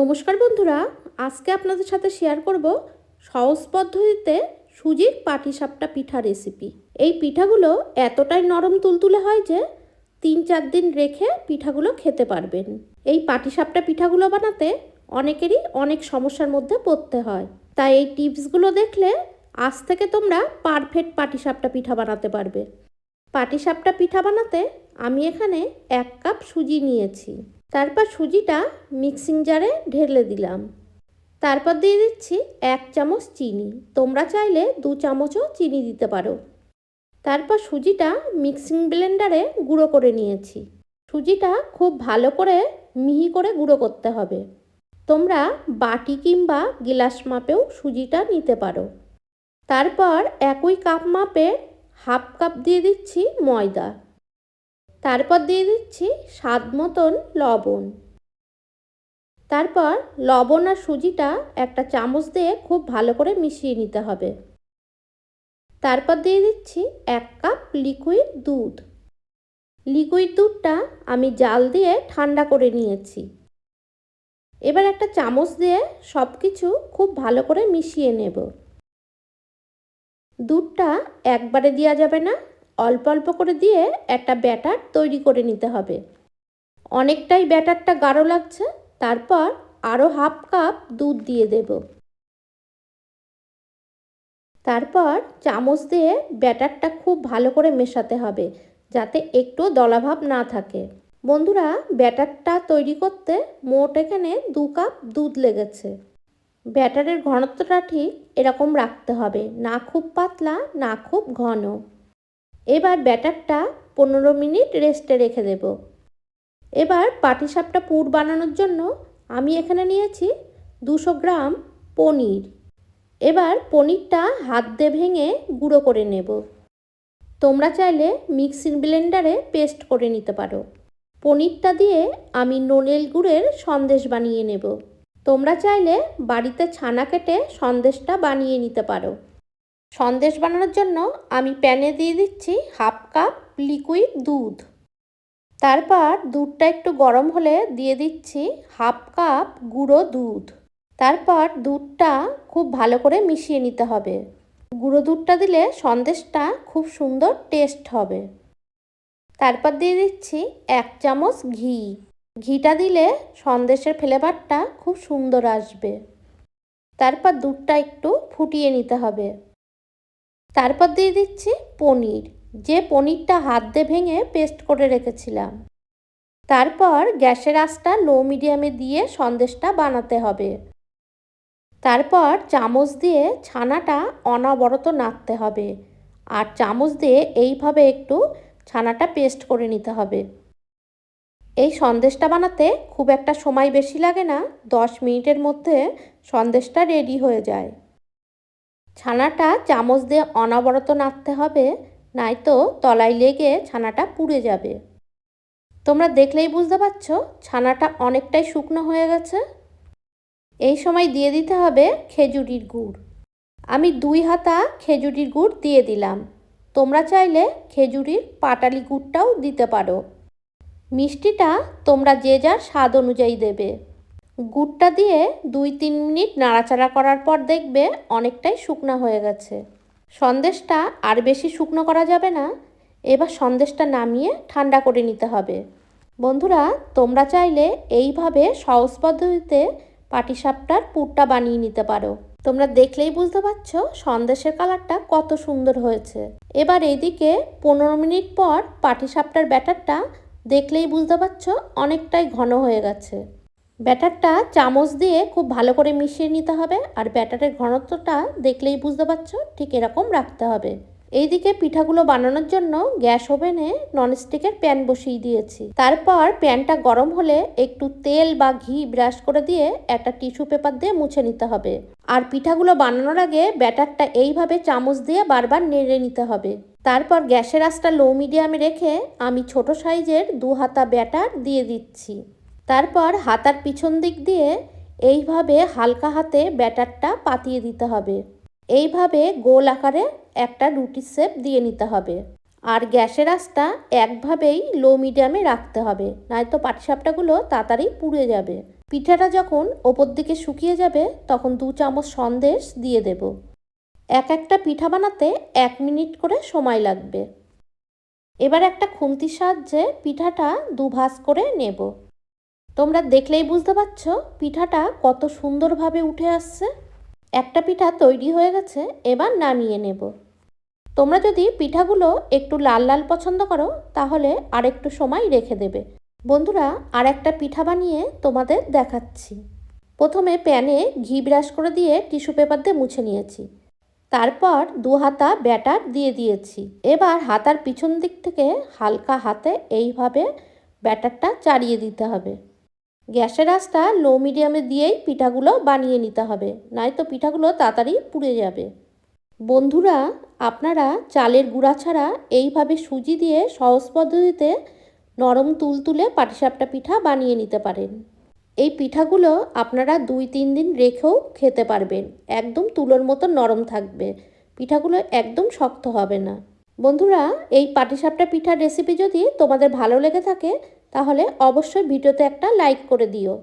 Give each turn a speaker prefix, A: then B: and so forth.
A: নমস্কার বন্ধুরা, আজকে আপনাদের সাথে শেয়ার করব সহজ পদ্ধতিতে সুজির পাটিসাপটা পিঠা রেসিপি এই পিঠাগুলো এতটাই নরম তুলতুলে হয় যে তিন চার দিন রেখে পিঠাগুলো খেতে পারবেন। এই পাটিসাপটা পিঠাগুলো বানাতে অনেকেরই অনেক সমস্যার মধ্যে পড়তে হয়। তাই এই টিপসগুলো দেখলে আজ থেকে তোমরা পারফেক্ট পাটিসাপটা পিঠা বানাতে পারবে। পাটিসাপটা পিঠা বানাতে আমি এখানে এক কাপ সুজি নিয়েছি। তারপর সুজিটা মিক্সিং জারে ঢেলে দিলাম। তারপর দিয়ে দিচ্ছি এক চামচ চিনি। তোমরা চাইলে দু চামচও চিনি দিতে পারো। তারপর সুজিটা মিক্সিং ব্লেন্ডারে গুঁড়ো করে নিয়েছি। সুজিটা খুব ভালো করে মিহি করে গুঁড়ো করতে হবে। তোমরা বাটি কিংবা গিলাস মাপেও সুজিটা নিতে পারো। তারপর একই কাপ মাপে হাফ কাপ দিয়ে দিচ্ছি ময়দা। তারপর দিয়ে দিচ্ছি স্বাদ মতন লবণ। তারপর লবণ আর সুজিটা একটা চামচ দিয়ে খুব ভালো করে মিশিয়ে নিতে হবে। তারপর দিয়ে দিচ্ছি এক কাপ লিকুইড দুধ। লিকুইড দুধটা আমি জাল দিয়ে ঠান্ডা করে নিয়েছি। এবার একটা চামচ দিয়ে সব কিছু খুব ভালো করে মিশিয়ে নেব। দুধটা একবারে দেওয়া যাবে না অল্প অল্প করে দিয়ে একটা ব্যাটার তৈরি করে নিতে হবে। অনেকটাই ব্যাটারটা গাঢ় লাগছে, তারপর আরও হাফ কাপ দুধ দিয়ে দেব। তারপর চামচ দিয়ে ব্যাটারটা খুব ভালো করে মেশাতে হবে, যাতে একটু দলাভাব না থাকে। বন্ধুরা, ব্যাটারটা তৈরি করতে মোট এখানে দু কাপ দুধ লেগেছে। ব্যাটারের ঘনত্বটা ঠিক এরকম রাখতে হবে, না খুব পাতলা, না খুব ঘন। এবার ব্যাটারটা পনেরো মিনিট রেস্টে রেখে দেব। এবার পাটিসাপটা পুর বানানোর জন্য আমি এখানে নিয়েছি দুশো গ্রাম পনির। এবার পনিরটা হাত দিয়ে ভেঙে গুঁড়ো করে নেব। তোমরা চাইলে মিক্সিং ব্লেন্ডারে পেস্ট করে নিতে পারো। পনিরটা দিয়ে আমি নোনেল গুড়ের সন্দেশ বানিয়ে নেব। তোমরা চাইলে বাড়িতে ছানা কেটে সন্দেশটা বানিয়ে নিতে পারো। সন্দেশ বানানোর জন্য আমি প্যানে দিয়ে দিচ্ছি হাফ কাপ লিকুইড দুধ। তারপর দুধটা একটু গরম হলে দিয়ে দিচ্ছি হাফ কাপ গুঁড়ো দুধ। তারপর দুধটা খুব ভালো করে মিশিয়ে নিতে হবে। গুঁড়ো দুধটা দিলে সন্দেশটা খুব সুন্দর টেস্ট হবে। তারপর দিয়ে দিচ্ছি এক চামচ ঘি। ঘিটা দিলে সন্দেশের ফ্লেভারটা খুব সুন্দর আসবে। তারপর দুধটা একটু ফুটিয়ে নিতে হবে। তারপর দিয়ে দিচ্ছি পনির। যে পনিরটা হাত দিয়ে ভেঙে পেস্ট করে রেখেছিলাম। তারপর গ্যাসের আঁচটা লো মিডিয়ামে দিয়ে সন্দেশটা বানাতে হবে। তারপর চামচ দিয়ে ছানাটা অনাবরত নাড়তে হবে। আর চামচ দিয়ে এইভাবে একটু ছানাটা পেস্ট করে নিতে হবে। এই সন্দেশটা বানাতে খুব একটা সময় বেশি লাগে না। দশ মিনিটের মধ্যে সন্দেশটা রেডি হয়ে যায়। ছানাটা চামচ দিয়ে অনবরত নাড়তে হবে নয়তো তলায় লেগে ছানাটা পুড়ে যাবে। তোমরা দেখলেই বুঝতে পারছ ছানাটা অনেকটাই শুকনো হয়ে গেছে। এই সময় দিয়ে দিতে হবে খেজুরির গুড়। আমি দুই হাতা খেজুরির গুড় দিয়ে দিলাম। তোমরা চাইলে খেজুরির পাটালি গুড়টাও দিতে পারো। মিষ্টিটা তোমরা যে যার স্বাদ অনুযায়ী দেবে। গুড়টা দিয়ে দুই তিন মিনিট নাড়াচাড়া করার পর দেখবে অনেকটাই শুকনো হয়ে গেছে। সন্দেশটা আর বেশি শুকনো করা যাবে না। এবার সন্দেশটা নামিয়ে ঠান্ডা করে নিতে হবে। বন্ধুরা, তোমরা চাইলে এইভাবে সহজ পদ্ধতিতে পাটিসাপটার পুরটা বানিয়ে নিতে পারো। তোমরা দেখলেই বুঝতে পারছ সন্দেশের কালারটা কত সুন্দর হয়েছে। এবার এইদিকে পনেরো মিনিট পর পাটিসাপটার ব্যাটারটা দেখলেই বুঝতে পারছ অনেকটাই ঘন হয়ে গেছে। ব্যাটারটা চামচ দিয়ে খুব ভালো করে মিশিয়ে নিতে হবে আর ব্যাটারের ঘনত্বটা দেখলেই বুঝতে পারছ, ঠিক এরকম রাখতে হবে। এইদিকে পিঠাগুলো বানানোর জন্য গ্যাস ওভেনে ননস্টিকের প্যান বসিয়ে দিয়েছি। তারপর প্যানটা গরম হলে একটু তেল বা ঘি ব্রাশ করে দিয়ে একটা টিস্যু পেপার দিয়ে মুছে নিতে হবে। আর পিঠাগুলো বানানোর আগে ব্যাটারটা এইভাবে চামচ দিয়ে বারবার নেড়ে নিতে হবে। তারপর গ্যাসের আঁচটা লো মিডিয়ামে রেখে আমি ছোট সাইজের দু হাতা ব্যাটার দিয়ে দিচ্ছি। তারপর হাতার পিছন দিক দিয়ে এইভাবে হালকা হাতে ব্যাটারটা পাতিয়ে দিতে হবে। এইভাবে গোল আকারে একটা রুটির শেপ দিয়ে নিতে হবে। আর গ্যাসের আঁচটা একভাবেই লো মিডিয়ামে রাখতে হবে নয়তো পাটিসাপটাগুলো তাড়াতাড়ি পুড়ে যাবে। পিঠাটা যখন ওপর দিকে শুকিয়ে যাবে, তখন দু চামচ সন্দেশ দিয়ে দেব। এক একটা পিঠা বানাতে এক মিনিট করে সময় লাগবে। এবার একটা খুন্তির সাহায্যে পিঠাটা দুভাজ করে নেব। তোমরা দেখলেই বুঝতে পারছ পিঠাটা কত সুন্দরভাবে উঠে আসছে। একটা পিঠা তৈরি হয়ে গেছে, এবার নামিয়ে নেব। তোমরা যদি পিঠাগুলো একটু লাল লাল পছন্দ করো, তাহলে আর একটু সময় রেখে দেবে। বন্ধুরা আর একটা পিঠা বানিয়ে তোমাদের দেখাচ্ছি। প্রথমে প্যানে ঘি ব্রাশ করে দিয়ে টিস্যু পেপার দিয়ে মুছে নিয়েছি। তারপর দু হাতা ব্যাটার দিয়ে দিয়েছি। এবার হাতার পিছন দিক থেকে হালকা হাতে এইভাবে ব্যাটারটা চাড়িয়ে দিতে হবে। গ্যাসের আঁচটা লো মিডিয়ামে দিয়েই পিঠাগুলো বানিয়ে নিতে হবে নয়তো পিঠাগুলো তাড়াতাড়ি পুড়ে যাবে। বন্ধুরা, আপনারা চালের গুঁড়া ছাড়া এইভাবে সুজি দিয়ে সহজ পদ্ধতিতে নরম তুলতুলে পাটিসাপটা পিঠা বানিয়ে নিতে পারেন। এই পিঠাগুলো আপনারা দুই তিন দিন রেখেও খেতে পারবেন, একদম তুলোর মতো নরম থাকবে, পিঠাগুলো একদম শক্ত হবে না। বন্ধুরা, এই পাটিসাপটা পিঠার রেসিপি যদি তোমাদের ভালো লেগে থাকে তাহলে অবশ্যই ভিডিওতে একটা লাইক করে দিও।